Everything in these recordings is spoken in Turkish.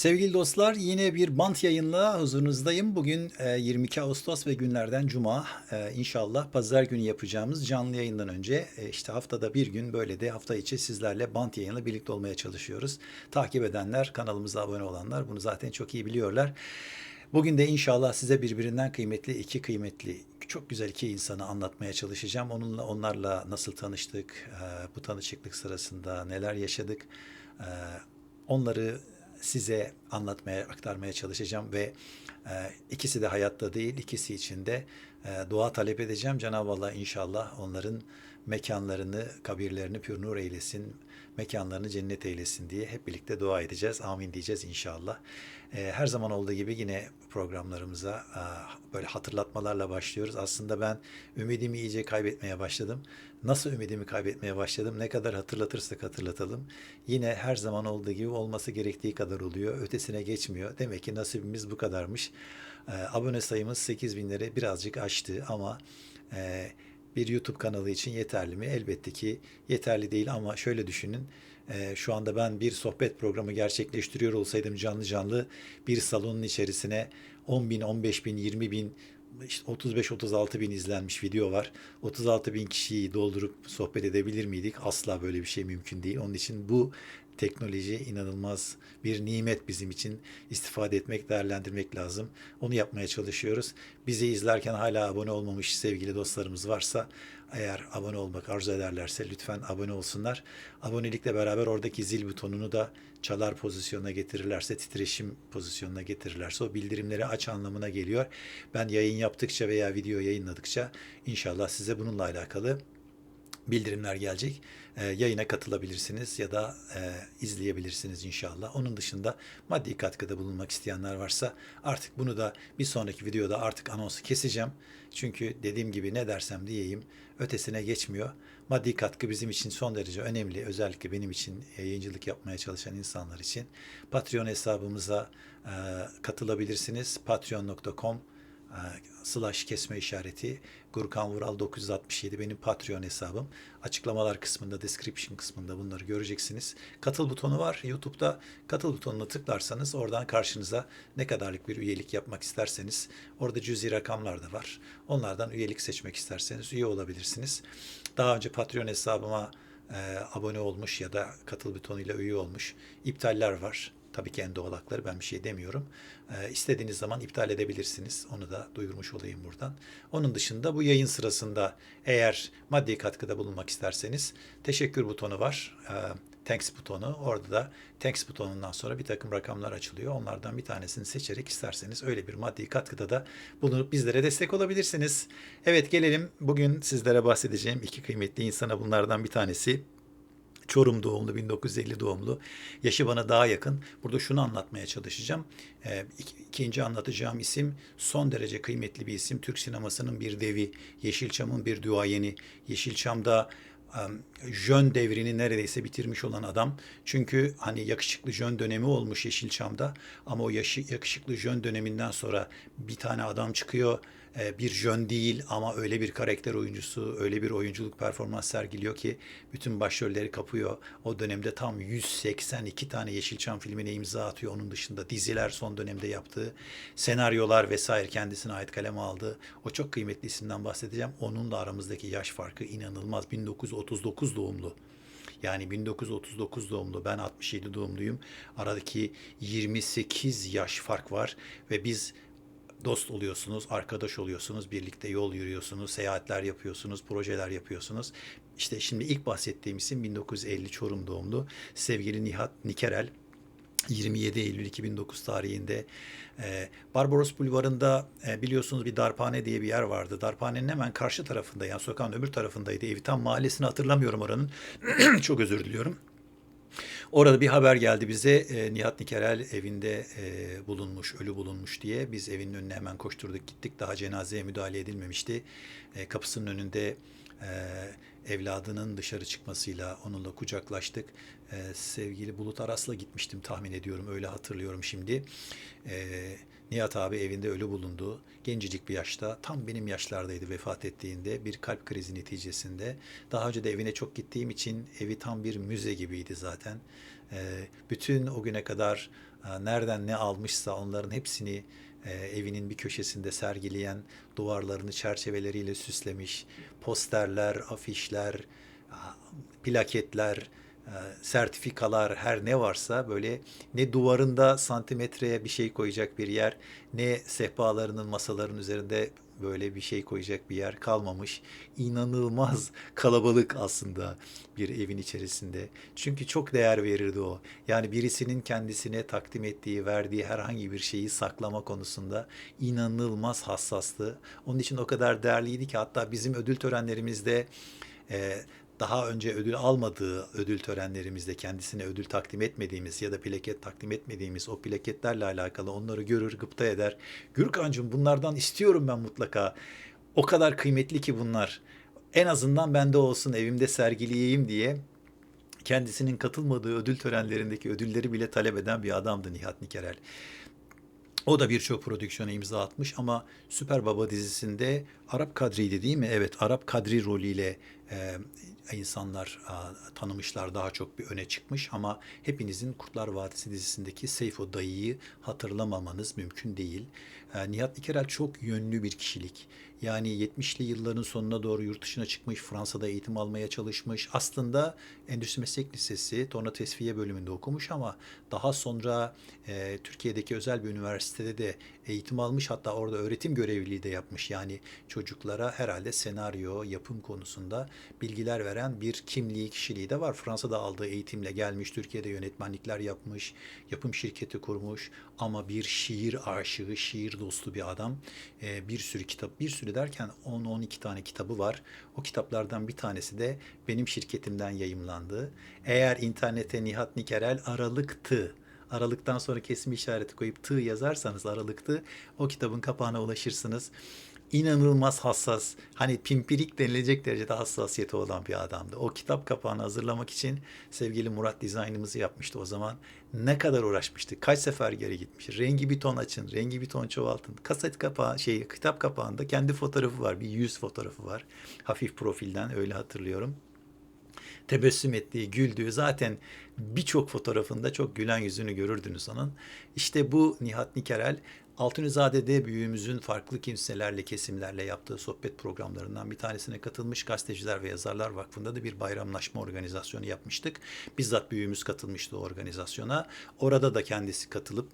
Sevgili dostlar yine bir bant yayınla huzurunuzdayım. Bugün e, 22 Ağustos ve günlerden Cuma. E, İnşallah pazar günü yapacağımız canlı yayından önce e, işte haftada bir gün böyle de hafta içi sizlerle bant yayınla birlikte olmaya çalışıyoruz. Takip edenler, kanalımıza abone olanlar bunu zaten çok iyi biliyorlar. Bugün de inşallah size birbirinden kıymetli iki kıymetli çok güzel iki insanı anlatmaya çalışacağım. Onunla onlarla nasıl tanıştık, e, bu tanışıklık sırasında neler yaşadık, e, onları size anlatmaya, aktarmaya çalışacağım ve e, ikisi de hayatta değil, ikisi için de e, dua talep edeceğim. Cenab-ı Allah inşallah onların mekanlarını, kabirlerini pür nur eylesin, mekanlarını cennet eylesin diye hep birlikte dua edeceğiz. Amin diyeceğiz inşallah. E, her zaman olduğu gibi yine programlarımıza böyle hatırlatmalarla başlıyoruz. Aslında ben ümidimi iyice kaybetmeye başladım. Nasıl ümidimi kaybetmeye başladım? Ne kadar hatırlatırsak hatırlatalım. Yine her zaman olduğu gibi olması gerektiği kadar oluyor. Ötesine geçmiyor. Demek ki nasibimiz bu kadarmış. E, abone sayımız 8 binleri birazcık aştı ama e, bir YouTube kanalı için yeterli mi? Elbette ki yeterli değil ama şöyle düşünün. Ee, şu anda ben bir sohbet programı gerçekleştiriyor olsaydım canlı canlı bir salonun içerisine 10 bin, 15 bin, 20 bin, işte 35-36 bin izlenmiş video var. 36 bin kişiyi doldurup sohbet edebilir miydik? Asla böyle bir şey mümkün değil. Onun için bu teknoloji inanılmaz bir nimet bizim için. istifade etmek, değerlendirmek lazım. Onu yapmaya çalışıyoruz. Bizi izlerken hala abone olmamış sevgili dostlarımız varsa eğer abone olmak arzu ederlerse lütfen abone olsunlar. Abonelikle beraber oradaki zil butonunu da çalar pozisyonuna getirirlerse, titreşim pozisyonuna getirirlerse o bildirimleri aç anlamına geliyor. Ben yayın yaptıkça veya video yayınladıkça inşallah size bununla alakalı bildirimler gelecek. E, yayına katılabilirsiniz ya da e, izleyebilirsiniz inşallah. Onun dışında maddi katkıda bulunmak isteyenler varsa artık bunu da bir sonraki videoda artık anonsu keseceğim. Çünkü dediğim gibi ne dersem diyeyim ötesine geçmiyor. Maddi katkı bizim için son derece önemli. Özellikle benim için yayıncılık yapmaya çalışan insanlar için. Patreon hesabımıza e, katılabilirsiniz. patreon.com e, slash kesme işareti Gurkan Vural 967 benim Patreon hesabım. Açıklamalar kısmında, description kısmında bunları göreceksiniz. Katıl butonu var. YouTube'da katıl butonuna tıklarsanız oradan karşınıza ne kadarlık bir üyelik yapmak isterseniz orada cüzi rakamlar da var. Onlardan üyelik seçmek isterseniz üye olabilirsiniz. Daha önce Patreon hesabıma e, abone olmuş ya da katıl butonuyla üye olmuş iptaller var. Tabii ki en doğal ben bir şey demiyorum. Ee, istediğiniz zaman iptal edebilirsiniz. Onu da duyurmuş olayım buradan. Onun dışında bu yayın sırasında eğer maddi katkıda bulunmak isterseniz teşekkür butonu var. Ee, thanks butonu. Orada da thanks butonundan sonra bir takım rakamlar açılıyor. Onlardan bir tanesini seçerek isterseniz öyle bir maddi katkıda da bulunup bizlere destek olabilirsiniz. Evet gelelim bugün sizlere bahsedeceğim iki kıymetli insana bunlardan bir tanesi Çorum doğumlu, 1950 doğumlu. Yaşı bana daha yakın. Burada şunu anlatmaya çalışacağım. Ee, ikinci anlatacağım isim son derece kıymetli bir isim. Türk sinemasının bir devi, Yeşilçam'ın bir duayeni. Yeşilçam'da jön devrini neredeyse bitirmiş olan adam. Çünkü hani yakışıklı jön dönemi olmuş Yeşilçam'da ama o yaşı, yakışıklı jön döneminden sonra bir tane adam çıkıyor e, bir jön değil ama öyle bir karakter oyuncusu, öyle bir oyunculuk performans sergiliyor ki bütün başrolleri kapıyor. O dönemde tam 182 tane Yeşilçam filmine imza atıyor. Onun dışında diziler son dönemde yaptığı, senaryolar vesaire kendisine ait kaleme aldı. O çok kıymetli isimden bahsedeceğim. Onun da aramızdaki yaş farkı inanılmaz. 1939 doğumlu. Yani 1939 doğumlu, ben 67 doğumluyum. Aradaki 28 yaş fark var ve biz dost oluyorsunuz, arkadaş oluyorsunuz, birlikte yol yürüyorsunuz, seyahatler yapıyorsunuz, projeler yapıyorsunuz. İşte şimdi ilk bahsettiğim isim 1950 Çorum doğumlu sevgili Nihat Nikerel. 27 Eylül 2009 tarihinde e, Barbaros Bulvarı'nda e, biliyorsunuz bir darphane diye bir yer vardı. Darphanenin hemen karşı tarafında yani sokağın öbür tarafındaydı. Evi tam mahallesini hatırlamıyorum oranın. Çok özür diliyorum. Orada bir haber geldi bize e, Nihat Nikerel evinde e, bulunmuş, ölü bulunmuş diye. Biz evin önüne hemen koşturduk gittik. Daha cenazeye müdahale edilmemişti. E, kapısının önünde e, evladının dışarı çıkmasıyla onunla kucaklaştık. e, sevgili Bulut Aras'la gitmiştim tahmin ediyorum öyle hatırlıyorum şimdi. E, Nihat abi evinde ölü bulundu. Gencecik bir yaşta tam benim yaşlardaydı vefat ettiğinde bir kalp krizi neticesinde. Daha önce de evine çok gittiğim için evi tam bir müze gibiydi zaten. E, bütün o güne kadar e, nereden ne almışsa onların hepsini e, evinin bir köşesinde sergileyen, duvarlarını çerçeveleriyle süslemiş, posterler, afişler, plaketler, sertifikalar her ne varsa böyle ne duvarında santimetreye bir şey koyacak bir yer ne sehpalarının masaların üzerinde böyle bir şey koyacak bir yer kalmamış. İnanılmaz kalabalık aslında bir evin içerisinde. Çünkü çok değer verirdi o. Yani birisinin kendisine takdim ettiği, verdiği herhangi bir şeyi saklama konusunda inanılmaz hassastı. Onun için o kadar değerliydi ki hatta bizim ödül törenlerimizde e, daha önce ödül almadığı ödül törenlerimizde kendisine ödül takdim etmediğimiz ya da plaket takdim etmediğimiz o plaketlerle alakalı onları görür, gıpta eder. Gürkan'cığım bunlardan istiyorum ben mutlaka. O kadar kıymetli ki bunlar. En azından bende olsun evimde sergileyeyim diye kendisinin katılmadığı ödül törenlerindeki ödülleri bile talep eden bir adamdı Nihat Nikerel. O da birçok prodüksiyona imza atmış ama Süper Baba dizisinde Arap Kadri'ydi değil mi? Evet Arap Kadri rolüyle e, insanlar tanımışlar daha çok bir öne çıkmış ama hepinizin Kurtlar Vadisi dizisindeki Seyfo dayıyı hatırlamamanız mümkün değil. E, Nihat Nikerel çok yönlü bir kişilik. Yani 70'li yılların sonuna doğru yurt dışına çıkmış, Fransa'da eğitim almaya çalışmış. Aslında Endüstri Meslek Lisesi Torna Tesviye bölümünde okumuş ama daha sonra e, Türkiye'deki özel bir üniversitede de eğitim almış. Hatta orada öğretim görevliliği de yapmış. Yani çocuklara herhalde senaryo, yapım konusunda bilgiler veren bir kimliği, kişiliği de var. Fransa'da aldığı eğitimle gelmiş, Türkiye'de yönetmenlikler yapmış, yapım şirketi kurmuş ama bir şiir aşığı, şiir dostu bir adam. E, bir sürü kitap, bir sürü derken 10-12 tane kitabı var. O kitaplardan bir tanesi de benim şirketimden yayımlandı. Eğer internete Nihat Nikerel Aralıktı Aralıktan sonra kesim işareti koyup tığ yazarsanız aralıktı o kitabın kapağına ulaşırsınız. İnanılmaz hassas, hani pimpirik denilecek derecede hassasiyeti olan bir adamdı. O kitap kapağını hazırlamak için sevgili Murat dizaynımızı yapmıştı o zaman. Ne kadar uğraşmıştı, kaç sefer geri gitmiş. Rengi bir ton açın, rengi bir ton çoğaltın. Kaset kapağı, şey, kitap kapağında kendi fotoğrafı var, bir yüz fotoğrafı var. Hafif profilden öyle hatırlıyorum tebessüm ettiği, güldüğü zaten birçok fotoğrafında çok gülen yüzünü görürdünüz onun. İşte bu Nihat Nikerel Altunizade'de büyüğümüzün farklı kimselerle, kesimlerle yaptığı sohbet programlarından bir tanesine katılmış Gazeteciler ve Yazarlar Vakfı'nda da bir bayramlaşma organizasyonu yapmıştık. Bizzat büyüğümüz katılmıştı o organizasyona. Orada da kendisi katılıp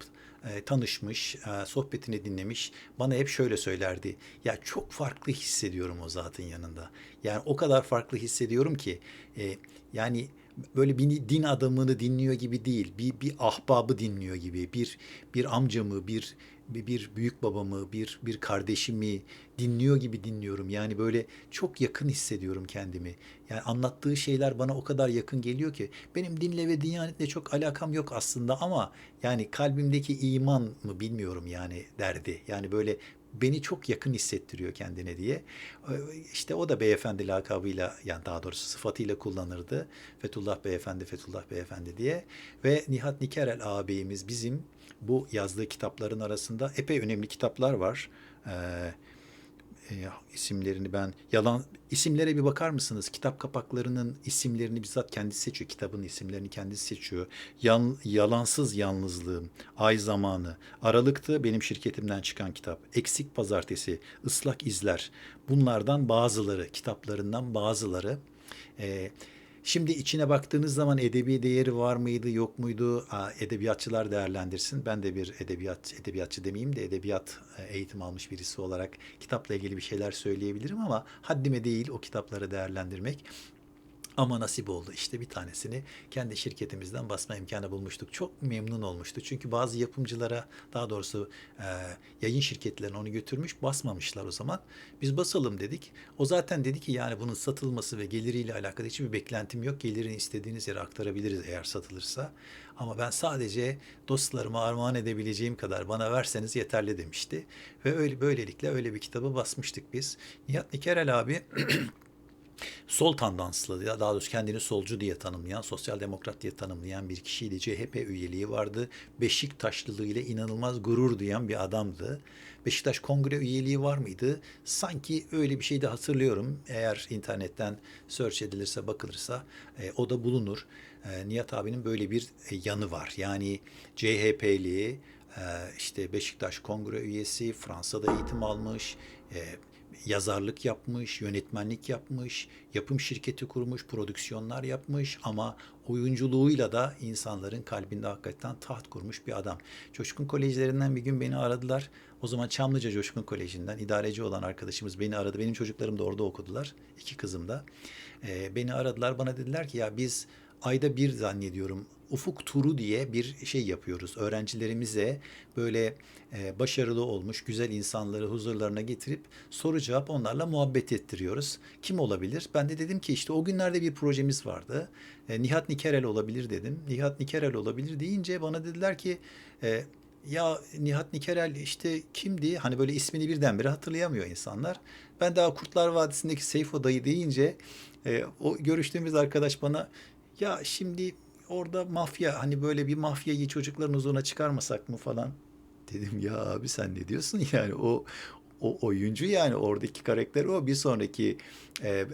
e, tanışmış, e, sohbetini dinlemiş. Bana hep şöyle söylerdi. Ya çok farklı hissediyorum o zatın yanında. Yani o kadar farklı hissediyorum ki e, yani böyle bir din adamını dinliyor gibi değil. Bir bir ahbabı dinliyor gibi. Bir bir amcamı, bir bir, büyük babamı, bir bir kardeşimi dinliyor gibi dinliyorum. Yani böyle çok yakın hissediyorum kendimi. Yani anlattığı şeyler bana o kadar yakın geliyor ki benim dinle ve diyanetle çok alakam yok aslında ama yani kalbimdeki iman mı bilmiyorum yani derdi. Yani böyle beni çok yakın hissettiriyor kendine diye. İşte o da beyefendi lakabıyla yani daha doğrusu sıfatıyla kullanırdı. Fethullah Beyefendi, Fethullah Beyefendi diye. Ve Nihat Nikerel ağabeyimiz bizim bu yazdığı kitapların arasında epey önemli kitaplar var. Ee, e, isimlerini ben yalan isimlere bir bakar mısınız? Kitap kapaklarının isimlerini bizzat kendisi seçiyor. Kitabın isimlerini kendisi seçiyor. Yan, yalansız yalnızlığım, ay zamanı, aralıktı benim şirketimden çıkan kitap. Eksik pazartesi, ıslak izler. Bunlardan bazıları, kitaplarından bazıları. E, Şimdi içine baktığınız zaman edebi değeri var mıydı, yok muydu? Edebiyatçılar değerlendirsin. Ben de bir edebiyat edebiyatçı demeyeyim de edebiyat e, eğitim almış birisi olarak kitapla ilgili bir şeyler söyleyebilirim ama haddime değil o kitapları değerlendirmek. Ama nasip oldu. İşte bir tanesini kendi şirketimizden basma imkanı bulmuştuk. Çok memnun olmuştu. Çünkü bazı yapımcılara daha doğrusu e, yayın şirketlerine onu götürmüş basmamışlar o zaman. Biz basalım dedik. O zaten dedi ki yani bunun satılması ve geliriyle alakalı hiçbir beklentim yok. Gelirini istediğiniz yere aktarabiliriz eğer satılırsa. Ama ben sadece dostlarıma armağan edebileceğim kadar bana verseniz yeterli demişti. Ve öyle böylelikle öyle bir kitabı basmıştık biz. Nihat Nikerel abi sol tandanslı ya daha doğrusu kendini solcu diye tanımlayan, sosyal demokrat diye tanımlayan bir kişiydi. CHP üyeliği vardı. Beşiktaşlılığı ile inanılmaz gurur duyan bir adamdı. Beşiktaş kongre üyeliği var mıydı? Sanki öyle bir şey de hatırlıyorum. Eğer internetten search edilirse, bakılırsa e, o da bulunur. E, Nihat abinin böyle bir e, yanı var. Yani CHP'li, e, işte Beşiktaş kongre üyesi, Fransa'da eğitim almış, e, yazarlık yapmış, yönetmenlik yapmış, yapım şirketi kurmuş, prodüksiyonlar yapmış ama oyunculuğuyla da insanların kalbinde hakikaten taht kurmuş bir adam. Coşkun Kolejlerinden bir gün beni aradılar. O zaman Çamlıca Coşkun Koleji'nden idareci olan arkadaşımız beni aradı. Benim çocuklarım da orada okudular. iki kızım da. Ee, beni aradılar. Bana dediler ki ya biz ayda bir zannediyorum ufuk turu diye bir şey yapıyoruz. Öğrencilerimize böyle e, başarılı olmuş güzel insanları huzurlarına getirip soru cevap onlarla muhabbet ettiriyoruz. Kim olabilir? Ben de dedim ki işte o günlerde bir projemiz vardı. E, Nihat Nikerel olabilir dedim. Nihat Nikerel olabilir deyince bana dediler ki e, ya Nihat Nikerel işte kimdi? Hani böyle ismini birdenbire hatırlayamıyor insanlar. Ben daha Kurtlar Vadisi'ndeki Seyfo dayı deyince e, o görüştüğümüz arkadaş bana ya şimdi orada mafya hani böyle bir mafyayı çocukların huzuruna çıkarmasak mı falan? Dedim ya abi sen ne diyorsun? Yani o o oyuncu yani oradaki karakteri o bir sonraki e,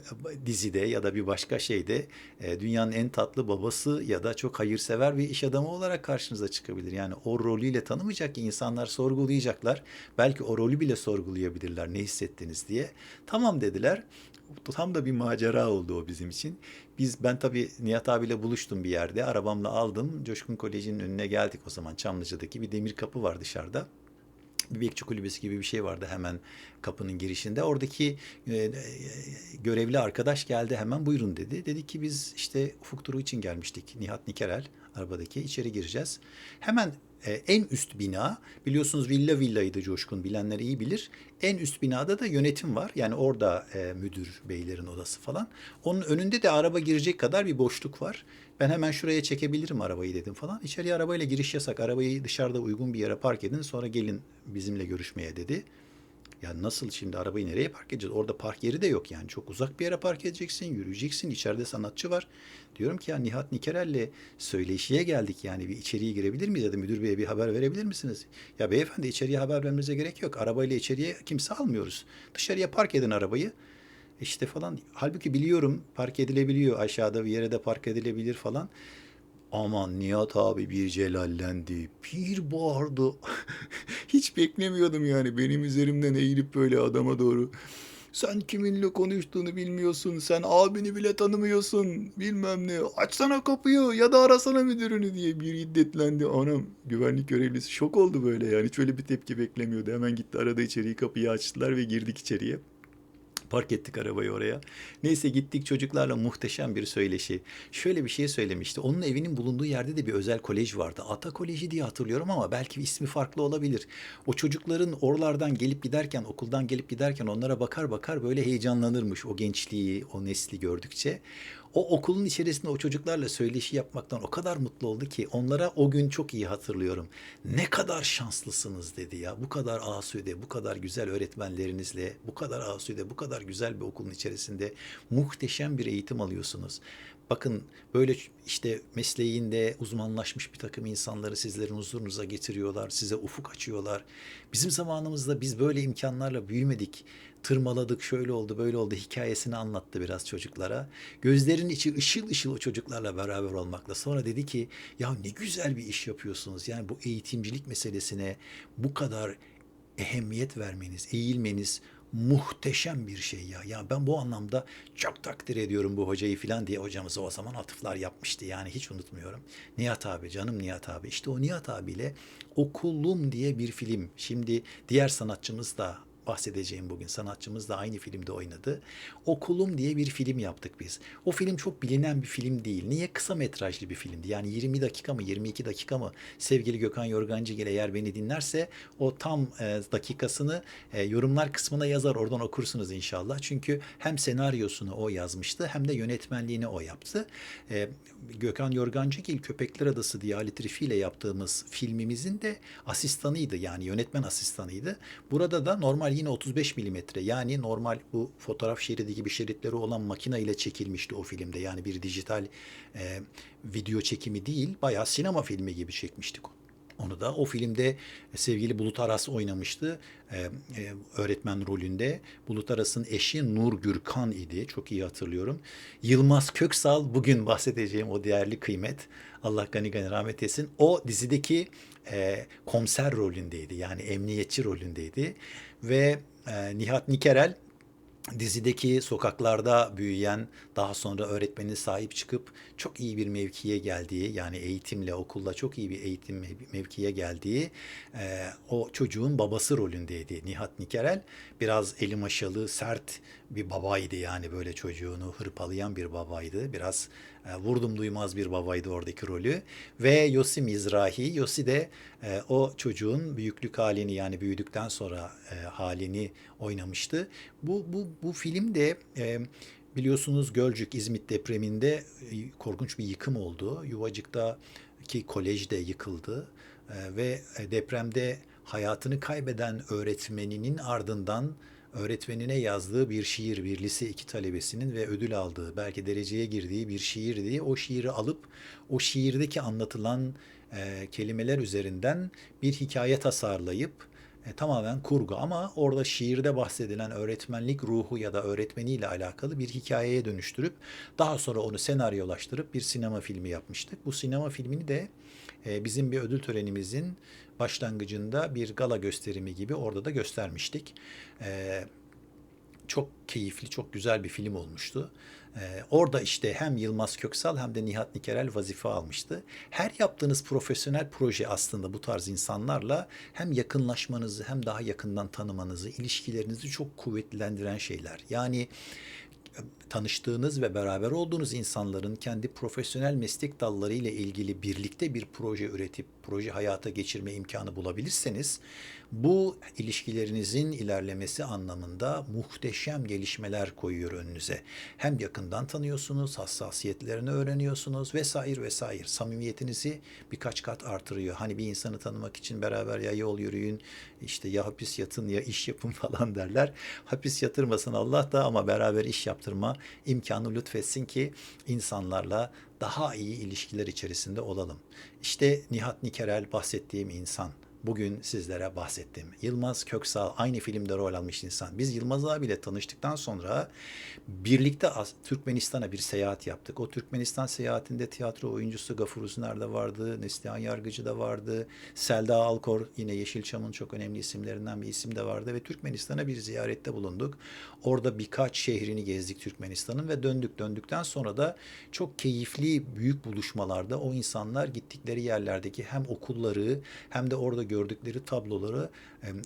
dizide ya da bir başka şeyde e, dünyanın en tatlı babası ya da çok hayırsever bir iş adamı olarak karşınıza çıkabilir. Yani o rolüyle tanımayacak ki insanlar sorgulayacaklar. Belki o rolü bile sorgulayabilirler ne hissettiniz diye. Tamam dediler. Tam da bir macera oldu o bizim için. Biz ben tabii Nihat abiyle buluştum bir yerde. Arabamla aldım. Coşkun Koleji'nin önüne geldik o zaman Çamlıca'daki bir demir kapı var dışarıda bir bekçi kulübesi gibi bir şey vardı hemen kapının girişinde. Oradaki e, e, görevli arkadaş geldi hemen buyurun dedi. Dedi ki biz işte ufuk turu için gelmiştik. Nihat Nikerel arabadaki içeri gireceğiz. Hemen e, en üst bina biliyorsunuz villa villaydı Coşkun bilenler iyi bilir. En üst binada da yönetim var. Yani orada e, müdür beylerin odası falan. Onun önünde de araba girecek kadar bir boşluk var. Ben hemen şuraya çekebilirim arabayı dedim falan. İçeriye arabayla giriş yasak. Arabayı dışarıda uygun bir yere park edin sonra gelin bizimle görüşmeye dedi. Ya nasıl şimdi arabayı nereye park edeceğiz? Orada park yeri de yok yani. Çok uzak bir yere park edeceksin, yürüyeceksin. İçeride sanatçı var. Diyorum ki ya Nihat Nikerel'le söyleşiye geldik yani bir içeriye girebilir miyiz ya da müdür beye bir haber verebilir misiniz? Ya beyefendi içeriye haber vermemize gerek yok. Arabayla içeriye kimse almıyoruz. Dışarıya park edin arabayı. İşte falan. Halbuki biliyorum park edilebiliyor. Aşağıda bir yere de park edilebilir falan. Aman Nihat abi bir celallendi. Bir bağırdı. Hiç beklemiyordum yani benim üzerimden eğilip böyle adama doğru. Sen kiminle konuştuğunu bilmiyorsun. Sen abini bile tanımıyorsun. Bilmem ne. Açsana kapıyı ya da arasana müdürünü diye bir hiddetlendi. Anam güvenlik görevlisi şok oldu böyle yani. Hiç öyle bir tepki beklemiyordu. Hemen gitti arada içeriği kapıyı açtılar ve girdik içeriye. Park ettik arabayı oraya. Neyse gittik çocuklarla muhteşem bir söyleşi. Şöyle bir şey söylemişti. Onun evinin bulunduğu yerde de bir özel kolej vardı. Ata Koleji diye hatırlıyorum ama belki ismi farklı olabilir. O çocukların oralardan gelip giderken, okuldan gelip giderken onlara bakar bakar böyle heyecanlanırmış o gençliği, o nesli gördükçe. O okulun içerisinde o çocuklarla söyleşi yapmaktan o kadar mutlu oldu ki onlara o gün çok iyi hatırlıyorum. Ne kadar şanslısınız dedi ya. Bu kadar asude, bu kadar güzel öğretmenlerinizle, bu kadar asude, bu kadar güzel bir okulun içerisinde muhteşem bir eğitim alıyorsunuz. Bakın böyle işte mesleğinde uzmanlaşmış bir takım insanları sizlerin huzurunuza getiriyorlar, size ufuk açıyorlar. Bizim zamanımızda biz böyle imkanlarla büyümedik. Tırmaladık, şöyle oldu, böyle oldu hikayesini anlattı biraz çocuklara. Gözlerinin içi ışıl ışıl o çocuklarla beraber olmakla. Sonra dedi ki ya ne güzel bir iş yapıyorsunuz. Yani bu eğitimcilik meselesine bu kadar ehemmiyet vermeniz, eğilmeniz muhteşem bir şey ya. Ya ben bu anlamda çok takdir ediyorum bu hocayı filan diye hocamız o zaman atıflar yapmıştı. Yani hiç unutmuyorum. Nihat abi, canım Nihat abi. İşte o Nihat abiyle Okulum diye bir film. Şimdi diğer sanatçımız da bahsedeceğim bugün. Sanatçımız da aynı filmde oynadı. Okulum diye bir film yaptık biz. O film çok bilinen bir film değil. Niye? Kısa metrajlı bir filmdi. Yani 20 dakika mı 22 dakika mı sevgili Gökhan Yorgancıgil eğer beni dinlerse o tam e, dakikasını e, yorumlar kısmına yazar. Oradan okursunuz inşallah. Çünkü hem senaryosunu o yazmıştı hem de yönetmenliğini o yaptı. E, Gökhan Yorgancıgil Köpekler Adası diye Ali Trifi ile yaptığımız filmimizin de asistanıydı. Yani yönetmen asistanıydı. Burada da normal yine 35 milimetre. Yani normal bu fotoğraf şeridi gibi şeritleri olan makine ile çekilmişti o filmde. Yani bir dijital e, video çekimi değil, bayağı sinema filmi gibi çekmiştik onu da. O filmde sevgili Bulut Aras oynamıştı e, e, öğretmen rolünde. Bulut Aras'ın eşi Nur Gürkan idi. Çok iyi hatırlıyorum. Yılmaz Köksal bugün bahsedeceğim o değerli kıymet. Allah gani gani rahmet etsin. O dizideki e, komiser rolündeydi. Yani emniyetçi rolündeydi. Ve e, Nihat Nikerel dizideki sokaklarda büyüyen, daha sonra öğretmenin sahip çıkıp çok iyi bir mevkiye geldiği, yani eğitimle, okulla çok iyi bir eğitim mevkiye geldiği e, o çocuğun babası rolündeydi Nihat Nikerel. Biraz eli maşalı, sert bir babaydı yani böyle çocuğunu hırpalayan bir babaydı. Biraz e, vurdum duymaz bir babaydı oradaki rolü. Ve Yosi Mizrahi, Yosi de e, o çocuğun büyüklük halini yani büyüdükten sonra e, halini oynamıştı. Bu, bu, bu film de... E, Biliyorsunuz Gölcük İzmit depreminde e, korkunç bir yıkım oldu. Yuvacık'taki kolej de yıkıldı e, ve e, depremde hayatını kaybeden öğretmeninin ardından öğretmenine yazdığı bir şiir, bir lise iki talebesinin ve ödül aldığı, belki dereceye girdiği bir şiirdi. O şiiri alıp o şiirdeki anlatılan e, kelimeler üzerinden bir hikaye tasarlayıp e, tamamen kurgu ama orada şiirde bahsedilen öğretmenlik ruhu ya da öğretmeniyle alakalı bir hikayeye dönüştürüp daha sonra onu senaryolaştırıp bir sinema filmi yapmıştık. Bu sinema filmini de bizim bir ödül törenimizin başlangıcında bir gala gösterimi gibi orada da göstermiştik. E, çok keyifli, çok güzel bir film olmuştu. Ee, orada işte hem Yılmaz Köksal hem de Nihat Nikerel vazife almıştı. Her yaptığınız profesyonel proje aslında bu tarz insanlarla hem yakınlaşmanızı hem daha yakından tanımanızı, ilişkilerinizi çok kuvvetlendiren şeyler. Yani tanıştığınız ve beraber olduğunuz insanların kendi profesyonel meslek dalları ile ilgili birlikte bir proje üretip proje hayata geçirme imkanı bulabilirseniz bu ilişkilerinizin ilerlemesi anlamında muhteşem gelişmeler koyuyor önünüze. Hem yakından tanıyorsunuz, hassasiyetlerini öğreniyorsunuz vesaire vesaire. Samimiyetinizi birkaç kat artırıyor. Hani bir insanı tanımak için beraber ya yol yürüyün, işte ya hapis yatın ya iş yapın falan derler. Hapis yatırmasın Allah da ama beraber iş yaptırma imkanı lütfetsin ki insanlarla daha iyi ilişkiler içerisinde olalım. İşte Nihat Nikerel bahsettiğim insan bugün sizlere bahsettim. Yılmaz Köksal aynı filmde rol almış insan. Biz Yılmaz abiyle tanıştıktan sonra birlikte Türkmenistan'a bir seyahat yaptık. O Türkmenistan seyahatinde tiyatro oyuncusu Gafur Uzner de vardı, Neslihan Yargıcı da vardı, Selda Alkor yine Yeşilçam'ın çok önemli isimlerinden bir isim de vardı ve Türkmenistan'a bir ziyarette bulunduk. Orada birkaç şehrini gezdik Türkmenistan'ın ve döndük. Döndükten sonra da çok keyifli büyük buluşmalarda o insanlar gittikleri yerlerdeki hem okulları hem de orada gördükleri tabloları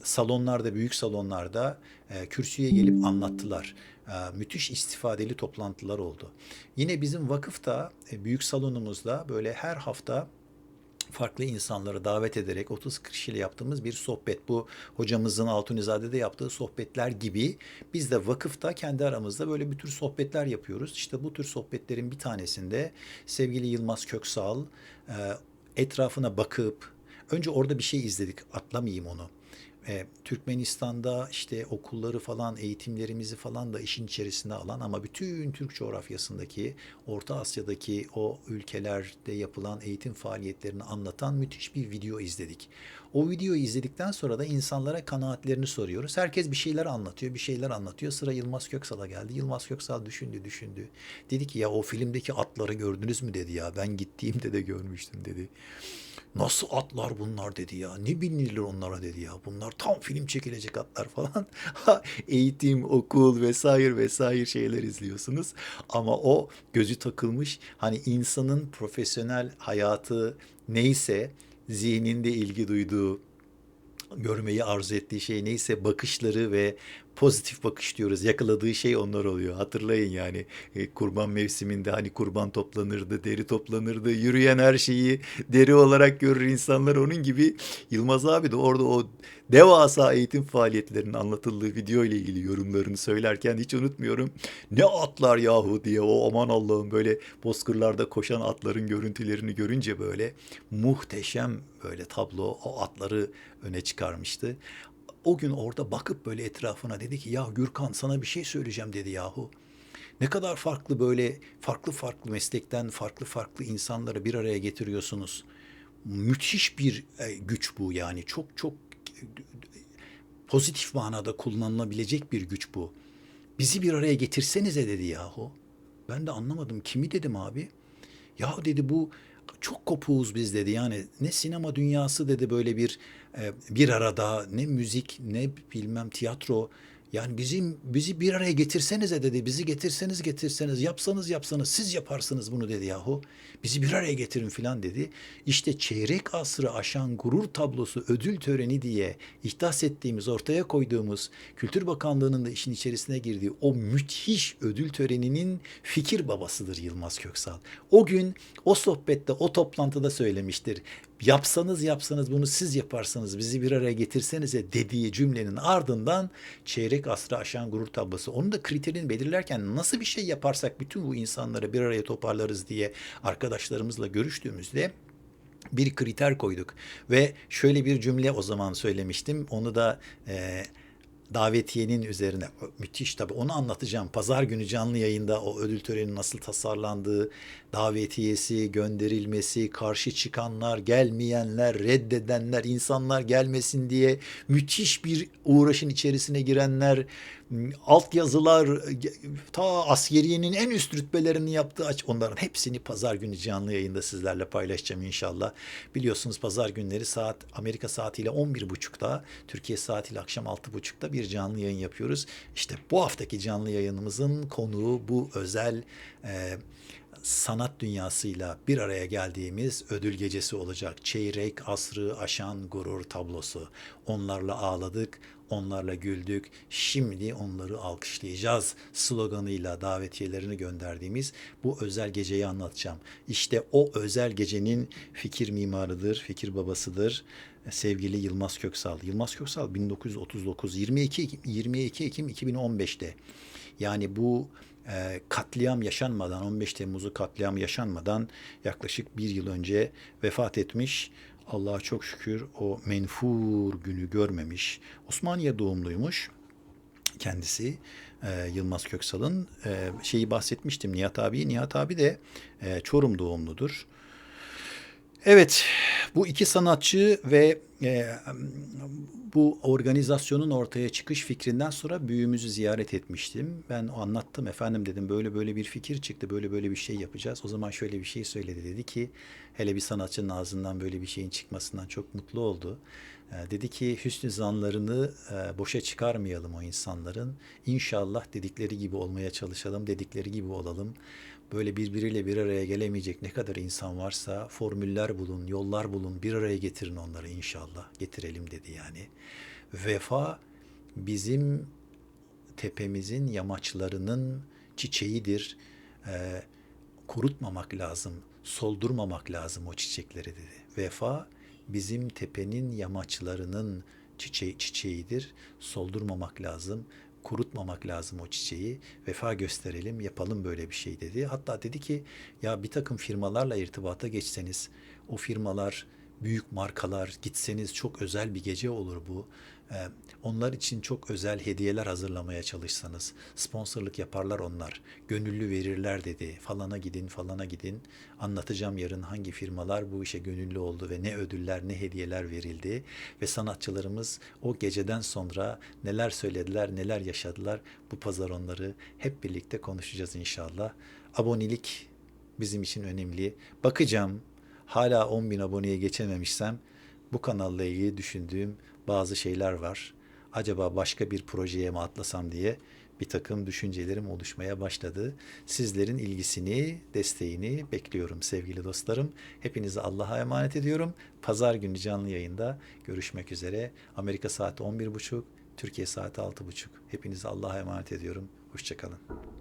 salonlarda, büyük salonlarda e, kürsüye gelip anlattılar. E, müthiş istifadeli toplantılar oldu. Yine bizim vakıfta e, büyük salonumuzda böyle her hafta farklı insanları davet ederek 30-40 kişiyle yaptığımız bir sohbet. Bu hocamızın Altunizade'de yaptığı sohbetler gibi biz de vakıfta kendi aramızda böyle bir tür sohbetler yapıyoruz. İşte bu tür sohbetlerin bir tanesinde sevgili Yılmaz Köksal etrafına bakıp Önce orada bir şey izledik. Atlamayayım onu. E, Türkmenistan'da işte okulları falan eğitimlerimizi falan da işin içerisine alan ama bütün Türk coğrafyasındaki Orta Asya'daki o ülkelerde yapılan eğitim faaliyetlerini anlatan müthiş bir video izledik. O videoyu izledikten sonra da insanlara kanaatlerini soruyoruz. Herkes bir şeyler anlatıyor, bir şeyler anlatıyor. Sıra Yılmaz Köksal'a geldi. Yılmaz Köksal düşündü, düşündü. Dedi ki ya o filmdeki atları gördünüz mü dedi ya. Ben gittiğimde de görmüştüm dedi. Nasıl atlar bunlar dedi ya. Ne binilir onlara dedi ya. Bunlar tam film çekilecek atlar falan. Eğitim, okul vesaire vesaire şeyler izliyorsunuz. Ama o gözü takılmış. Hani insanın profesyonel hayatı neyse zihninde ilgi duyduğu görmeyi arzu ettiği şey neyse bakışları ve pozitif bakış diyoruz. Yakaladığı şey onlar oluyor. Hatırlayın yani e, kurban mevsiminde hani kurban toplanırdı, deri toplanırdı. Yürüyen her şeyi deri olarak görür insanlar. Onun gibi Yılmaz abi de orada o devasa eğitim faaliyetlerinin anlatıldığı video ile ilgili yorumlarını söylerken hiç unutmuyorum. Ne atlar yahu diye o aman Allah'ım böyle bozkırlarda koşan atların görüntülerini görünce böyle muhteşem böyle tablo o atları öne çıkarmıştı o gün orada bakıp böyle etrafına dedi ki ya Gürkan sana bir şey söyleyeceğim dedi yahu. Ne kadar farklı böyle farklı farklı meslekten farklı farklı insanları bir araya getiriyorsunuz. Müthiş bir e, güç bu yani çok çok pozitif manada kullanılabilecek bir güç bu. Bizi bir araya getirsenize dedi yahu. Ben de anlamadım kimi dedim abi. Ya dedi bu çok kopuğuz biz dedi yani ne sinema dünyası dedi böyle bir bir arada ne müzik ne bilmem tiyatro yani bizim bizi bir araya getirsenize dedi bizi getirseniz getirseniz yapsanız yapsanız siz yaparsınız bunu dedi yahu bizi bir araya getirin filan dedi işte çeyrek asrı aşan gurur tablosu ödül töreni diye ihdas ettiğimiz ortaya koyduğumuz Kültür Bakanlığı'nın da işin içerisine girdiği o müthiş ödül töreninin fikir babasıdır Yılmaz Köksal. O gün o sohbette o toplantıda söylemiştir. Yapsanız yapsanız bunu siz yaparsanız bizi bir araya getirsenize dediği cümlenin ardından çeyrek asrı aşan gurur tablosu. Onun da kriterini belirlerken nasıl bir şey yaparsak bütün bu insanları bir araya toparlarız diye arkadaşlarımızla görüştüğümüzde bir kriter koyduk ve şöyle bir cümle o zaman söylemiştim. Onu da e, davetiyenin üzerine müthiş tabii onu anlatacağım. Pazar günü canlı yayında o ödül töreni nasıl tasarlandığı, davetiyesi, gönderilmesi, karşı çıkanlar, gelmeyenler, reddedenler, insanlar gelmesin diye müthiş bir uğraşın içerisine girenler, altyazılar, ta askeriyenin en üst rütbelerini yaptığı aç onların hepsini pazar günü canlı yayında sizlerle paylaşacağım inşallah. Biliyorsunuz pazar günleri saat Amerika saatiyle 11.30'da, Türkiye saatiyle akşam 6.30'da bir canlı yayın yapıyoruz. İşte bu haftaki canlı yayınımızın konuğu bu özel e, sanat dünyasıyla bir araya geldiğimiz ödül gecesi olacak. Çeyrek asrı aşan gurur tablosu. Onlarla ağladık, onlarla güldük. Şimdi onları alkışlayacağız sloganıyla davetiyelerini gönderdiğimiz bu özel geceyi anlatacağım. İşte o özel gecenin fikir mimarıdır, fikir babasıdır sevgili Yılmaz Köksal. Yılmaz Köksal 1939 22 22 Ekim 2015'te yani bu e, katliam yaşanmadan 15 Temmuz'u katliam yaşanmadan yaklaşık bir yıl önce vefat etmiş. Allah'a çok şükür o menfur günü görmemiş. Osmaniye doğumluymuş kendisi e, Yılmaz Köksal'ın e, şeyi bahsetmiştim Nihat abi. Nihat abi de e, Çorum doğumludur. Evet, bu iki sanatçı ve e, bu organizasyonun ortaya çıkış fikrinden sonra büyüğümüzü ziyaret etmiştim. Ben o anlattım efendim dedim böyle böyle bir fikir çıktı, böyle böyle bir şey yapacağız. O zaman şöyle bir şey söyledi dedi ki hele bir sanatçının ağzından böyle bir şeyin çıkmasından çok mutlu oldu. E, dedi ki hüsnü zanlarını e, boşa çıkarmayalım o insanların. İnşallah dedikleri gibi olmaya çalışalım, dedikleri gibi olalım böyle birbiriyle bir araya gelemeyecek ne kadar insan varsa formüller bulun, yollar bulun, bir araya getirin onları inşallah. Getirelim dedi yani. Vefa bizim tepemizin yamaçlarının çiçeğidir. Ee, kurutmamak lazım, soldurmamak lazım o çiçekleri dedi. Vefa bizim tepenin yamaçlarının çiçeği, çiçeğidir. Soldurmamak lazım kurutmamak lazım o çiçeği. Vefa gösterelim, yapalım böyle bir şey dedi. Hatta dedi ki ya bir takım firmalarla irtibata geçseniz o firmalar büyük markalar gitseniz çok özel bir gece olur bu. Ee, onlar için çok özel hediyeler hazırlamaya çalışsanız sponsorluk yaparlar onlar. Gönüllü verirler dedi. Falana gidin, falana gidin. Anlatacağım yarın hangi firmalar bu işe gönüllü oldu ve ne ödüller, ne hediyeler verildi ve sanatçılarımız o geceden sonra neler söylediler, neler yaşadılar. Bu pazar onları hep birlikte konuşacağız inşallah. Abonelik bizim için önemli. Bakacağım hala 10 bin aboneye geçememişsem bu kanalla ilgili düşündüğüm bazı şeyler var. Acaba başka bir projeye mi atlasam diye bir takım düşüncelerim oluşmaya başladı. Sizlerin ilgisini, desteğini bekliyorum sevgili dostlarım. Hepinizi Allah'a emanet ediyorum. Pazar günü canlı yayında görüşmek üzere. Amerika saati 11.30, Türkiye saati 6.30. Hepinizi Allah'a emanet ediyorum. Hoşçakalın.